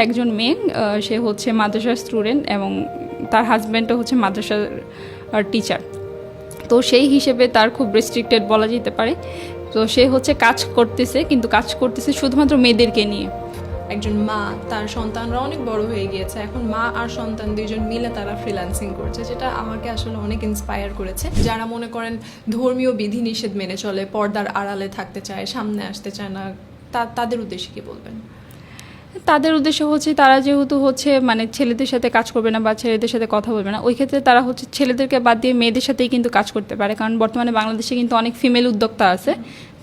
একজন মেয়ে সে হচ্ছে মাদ্রাসার স্টুডেন্ট এবং তার হাজব্যান্ডও হচ্ছে মাদ্রাসার টিচার তো সেই হিসেবে তার খুব রেস্ট্রিক্টেড বলা যেতে পারে। তো সে হচ্ছে কাজ করতেছে, কিন্তু কাজ করতেছে শুধুমাত্র মেয়েদেরকে নিয়ে। একজন মা, তার সন্তানরা অনেক বড় হয়ে গিয়েছে। এখন মা আর সন্তান দুইজন মিলে তারা ফ্রিল্যান্সিং করছে, যেটা আমাকে আসলে অনেক ইন্সপায়ার করেছে। যারা মনে করেন ধর্মীয় বিধিনিষেধ মেনে চলে, পর্দার আড়ালে থাকতে চায়, সামনে আসতে চায় না তাদের উদ্দেশ্যে কি বলবেন? তাদের উদ্দেশ্য হচ্ছে তারা যেহেতু হচ্ছে মানে ছেলেদের সাথে কাজ করবে না বা ছেলেদের সাথে কথা বলবে না, ওই ক্ষেত্রে তারা হচ্ছে ছেলেদেরকে বাদ দিয়ে মেয়েদের সাথেই কিন্তু কাজ করতে পারে। কারণ বর্তমানে বাংলাদেশে কিন্তু অনেক ফিমেল উদ্যোক্তা আছে।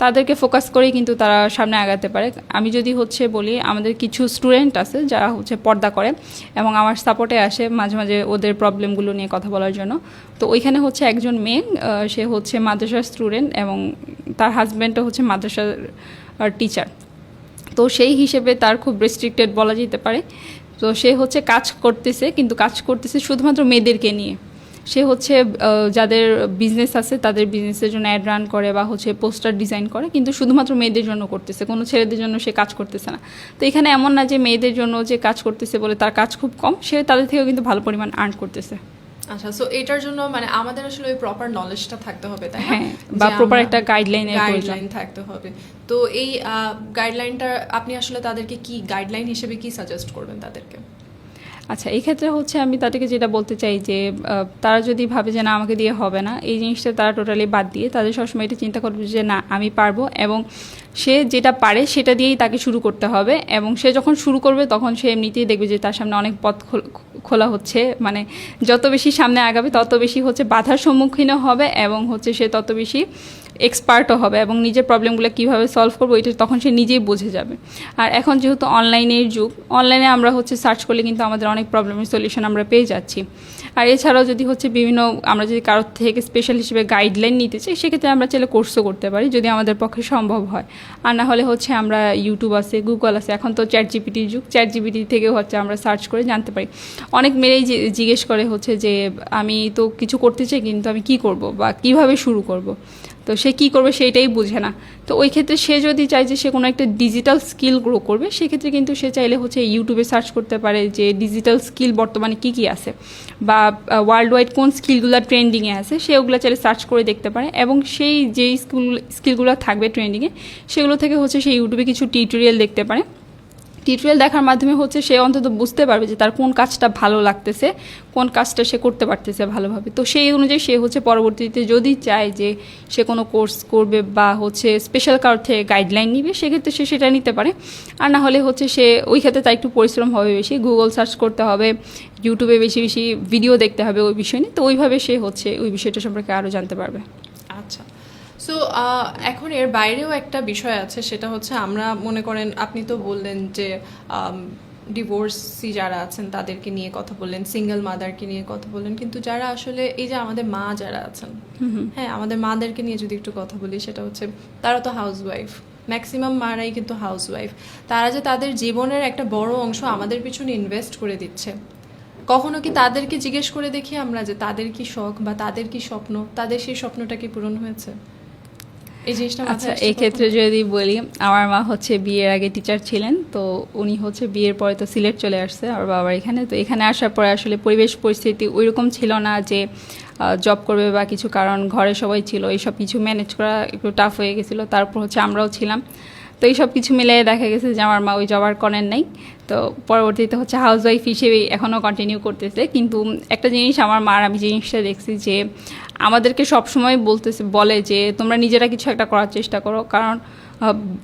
তাদেরকে ফোকাস করেই কিন্তু তারা সামনে আগাতে পারে। আমি যদি হচ্ছে বলি, আমাদের কিছু স্টুডেন্ট আছে যারা হচ্ছে পর্দা করে এবং আমার সাপোর্টে আসে মাঝে মাঝে ওদের প্রবলেমগুলো নিয়ে কথা বলার জন্য। তো ওইখানে হচ্ছে একজন মেয়ে সে হচ্ছে মাদ্রাসার স্টুডেন্ট এবং তার হাজব্যান্ডও হচ্ছে মাদ্রাসার টিচার তো সেই হিসেবে তার খুব রেস্ট্রিক্টেড বলা যেতে পারে। তো সে হচ্ছে কাজ করতেছে, কিন্তু কাজ করতেছে শুধুমাত্র মেয়েদেরকে নিয়ে। সে হচ্ছে যাদের বিজনেস আছে তাদের বিজনেসের জন্য অ্যাড রান করে বা হচ্ছে পোস্টার ডিজাইন করে, কিন্তু শুধুমাত্র মেয়েদের জন্য করতেছে। কোনো ছেলেদের জন্য সে কাজ করতেছে না। তো এখানে এমন না যে মেয়েদের জন্য যে কাজ করতেছে বলে তার কাজ খুব কম, সে তাদের থেকেও কিন্তু ভালো পরিমাণ আর্ন করতেছে। আচ্ছা সো এটার জন্য মানে আমাদের আসলে ওই প্রপার নলেজটা থাকতে হবে তাই হ্যাঁ বা প্রপার একটা গাইডলাইনের গাইডলাইন থাকতে হবে। তো এই গাইডলাইনটা আপনি আসলে তাদেরকে কি গাইডলাইন হিসেবে কি সাজেস্ট করবেন তাদেরকে? আচ্ছা এই ক্ষেত্রে হচ্ছে আমি তাদেরকে যেটা বলতে চাই যে তারা যদি ভাবে যে না, আমাকে দিয়ে হবে না, এই জিনিসটা তারা টোটালি বাদ দিয়ে তাদের সবসময় এটা চিন্তা করবে যে না, আমি পারব এবং সে যেটা পারে সেটা দিয়েই তাকে শুরু করতে হবে এবং সে যখন শুরু করবে তখন সে এমনিতেই দেখবে যে তার সামনে অনেক পথ খোলা হচ্ছে। মানে যত বেশি সামনে আগাবে তত বেশি হচ্ছে বাধার সম্মুখীনও হবে এবং হচ্ছে সে তত বেশি এক্সপার্টও হবে এবং নিজের প্রবলেমগুলো কীভাবে সলভ করব, এটা তখন সে নিজেই বুঝে যাবে। আর এখন যেহেতু অনলাইনের যুগ অনলাইনে আমরা হচ্ছে সার্চ করলে কিন্তু আমাদের অনেক প্রবলেমের সলিউশন আমরা পেয়ে যাচ্ছি। আর এছাড়াও যদি হচ্ছে বিভিন্ন, আমরা যদি কারোর থেকে স্পেশাল হিসেবে গাইডলাইন নিতে চাই, সেক্ষেত্রে আমরা চাইলে কোর্সও করতে পারি, যদি আমাদের পক্ষে সম্ভব হয়। আর না হলে হচ্ছে আমরা ইউটিউব আছে গুগল আছে, এখন তো চ্যাট জিপিটির যুগ চ্যাট জিপিটি থেকেও হচ্ছে আমরা সার্চ করে জানতে পারি। অনেক মেয়েই জিজ্ঞেস করে হচ্ছে যে, আমি তো কিছু করতে চাই, কিন্তু আমি কি করব বা কীভাবে শুরু করব? তো সে কি করবে সেইটাই বুঝে না। তো ওই ক্ষেত্রে সে যদি চায় যে সে কোনো একটা ডিজিটাল স্কিল গ্রো করবে, সেক্ষেত্রে কিন্তু সে চাইলে হচ্ছে ইউটিউবে সার্চ করতে পারে যে ডিজিটাল স্কিল বর্তমানে কী কী আছে বা ওয়ার্ল্ড ওয়াইড কোন স্কিলগুলো ট্রেন্ডিংয়ে আছে, সে ওগুলো চাইলে সার্চ করে দেখতে পারে এবং সেই যেই স্কিল স্কিলগুলো থাকবে ট্রেন্ডিংয়ে সেগুলো থেকে হচ্ছে সেই ইউটিউবে কিছু টিউটোরিয়াল দেখতে পারে। টিউটোরিয়াল দেখার মাধ্যমে হচ্ছে সে অন্তত বুঝতে পারবে যে তার কোন কাজটা ভালো লাগতেছে, কোন কাজটা সে করতে পারতেছে ভালোভাবে। তো সেই অনুযায়ী সে হচ্ছে পরবর্তীতে যদি চায় যে সে কোনো কোর্স করবে বা হচ্ছে স্পেশাল কারোর থেকে গাইডলাইন নিবে, সেক্ষেত্রে সে সেটা নিতে পারে। আর না হলে হচ্ছে সে ওই ক্ষেত্রে তার একটু পরিশ্রম হবে বেশি গুগল সার্চ করতে হবে ইউটিউবে বেশি বেশি ভিডিও দেখতে হবে ওই বিষয় নিয়ে। তো ওইভাবে সে হচ্ছে ওই বিষয়টা সম্পর্কে আরও জানতে পারবে। সো এখন এর বাইরেও একটা বিষয় আছে সেটা হচ্ছে আমরা মনে করেন আপনি তো বললেন যে ডিভোর্সি যারা আছেন তাদেরকে নিয়ে কথা বললেন সিঙ্গেল মাদারকে নিয়ে কথা বললেন কিন্তু যারা আসলে এই যে আমাদের মা যারা আছেন হ্যাঁ আমাদের মাদেরকে নিয়ে যদি একটু কথা বলি সেটা হচ্ছে তারা তো হাউস ওয়াইফ ম্যাক্সিমাম মারাই কিন্তু হাউস ওয়াইফ তারা যে তাদের জীবনের একটা বড় অংশ আমাদের পিছনে ইনভেস্ট করে দিচ্ছে। কখনো কি তাদেরকে জিজ্ঞেস করে দেখি আমরা যে তাদের কি শখ বা তাদের কি স্বপ্ন তাদের সেই স্বপ্নটা কি পূরণ হয়েছে? এই জিনিসটা আচ্ছা এক্ষেত্রে এই ক্ষেত্রে যদি বলি আমার মা হচ্ছে বিয়ের আগে টিচার ছিলেন তো উনি হচ্ছে বিয়ের পরে তো সিলেট চলে আসছে আমার বাবার এখানে। তো এখানে আসার পরে আসলে পরিবেশ পরিস্থিতি ওইরকম ছিল না যে জব করবে বা কিছু কারণ ঘরে সবাই ছিল এইসব কিছু ম্যানেজ করা একটু টাফ হয়ে গেছিল। তারপর হচ্ছে আমরাও ছিলাম। তো এইসব কিছু মিলিয়ে দেখা গেছে যে আমার মা ওই জব আর করেন নাই। তো পরবর্তীতে হচ্ছে হাউস ওয়াইফ হিসেবেই এখনও কন্টিনিউ করতেছে। কিন্তু একটা জিনিস আমার মার আমি জিনিসটা দেখছি যে আমাদেরকে সবসময় বলতেছে, বলে যে তোমরা নিজেরা কিছু একটা করার চেষ্টা করো। কারণ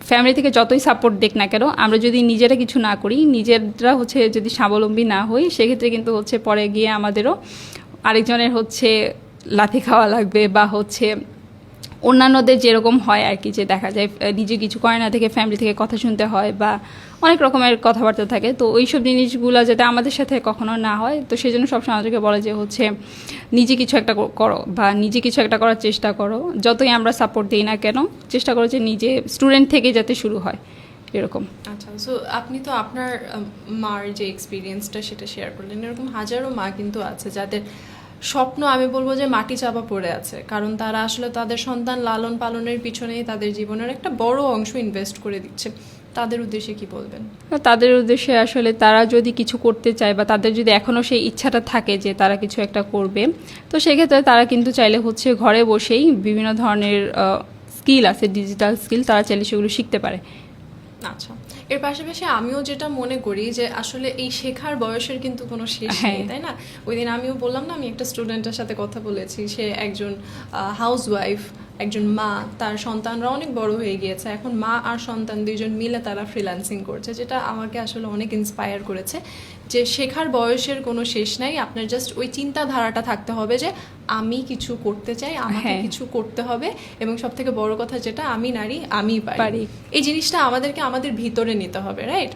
ফ্যামিলি থেকে যতই সাপোর্ট দেখ না কেন, আমরা যদি নিজেরা কিছু না করি, নিজেরা হচ্ছে যদি স্বাবলম্বী না হই, সেক্ষেত্রে কিন্তু হচ্ছে পরে গিয়ে আমাদেরও আরেকজনের হচ্ছে লাথি খাওয়া লাগবে বা হচ্ছে অন্যান্যদের যেরকম হয় আর কি, যে দেখা যায় নিজে কিছু করে না থেকে ফ্যামিলি থেকে কথা শুনতে হয় বা অনেক রকমের কথাবার্তা থাকে। তো ওইসব জিনিসগুলো যাতে আমাদের সাথে কখনো না হয়, তো সেই জন্য সবসময় আমাদেরকে বলে যে হচ্ছে, নিজে কিছু একটা করো বা নিজে কিছু একটা করার চেষ্টা করো। যতই আমরা সাপোর্ট দিই না কেন, চেষ্টা করো যে নিজে স্টুডেন্ট থেকে যাতে শুরু হয়, এরকম। আচ্ছা সো আপনি তো আপনার মার যে এক্সপিরিয়েন্সটা সেটা শেয়ার করলেন, এরকম হাজারো মা কিন্তু আছে যাদের স্বপ্ন, আমি বলব যে মাটি চাপা পড়ে আছে। কারণ তারা আসলে তাদের সন্তান লালন পালনের পিছনেই তাদের জীবনের একটা বড় অংশ ইনভেস্ট করে দিচ্ছে। তাদের উদ্দেশ্যে কি বলবেন? তাদের উদ্দেশ্যে আসলে তারা যদি কিছু করতে চায় বা তাদের যদি এখনও সেই ইচ্ছাটা থাকে যে তারা কিছু একটা করবে, তো সেক্ষেত্রে তারা কিন্তু চাইলে হচ্ছে ঘরে বসেই বিভিন্ন ধরনের স্কিল আছে ডিজিটাল স্কিল তারা চাইলে সেগুলো শিখতে পারে। আচ্ছা এর পাশাপাশি আমিও যেটা মনে করি যে আসলে এই শেখার বয়সের কিন্তু কোনো শেষ নেই হ্যাঁ। তাই না ওই দিন আমিও বললাম না আমি একটা স্টুডেন্টের সাথে কথা বলেছি সে একজন হাউস ওয়াইফ একজন মা তার সন্তানরা অনেক বড় হয়ে গিয়েছে এখন মা আর সন্তান দুইজন মিলে তারা ফ্রিল্যান্সিং করছে যেটা আমাকে আসলে অনেক ইন্সপায়ার করেছে যে শেখার বয়সের কোনো শেষ নাই আপনার জাস্ট ওই চিন্তাধারাটা থাকতে হবে যে আমি কিছু করতে চাই আমাকে হ্যাঁ। কিছু করতে হবে এবং সব থেকে বড় কথা যেটা আমি নারী আমি পারি পারি। এই জিনিসটা আমাদেরকে আমাদের ভিতরে নিতে হবে রাইট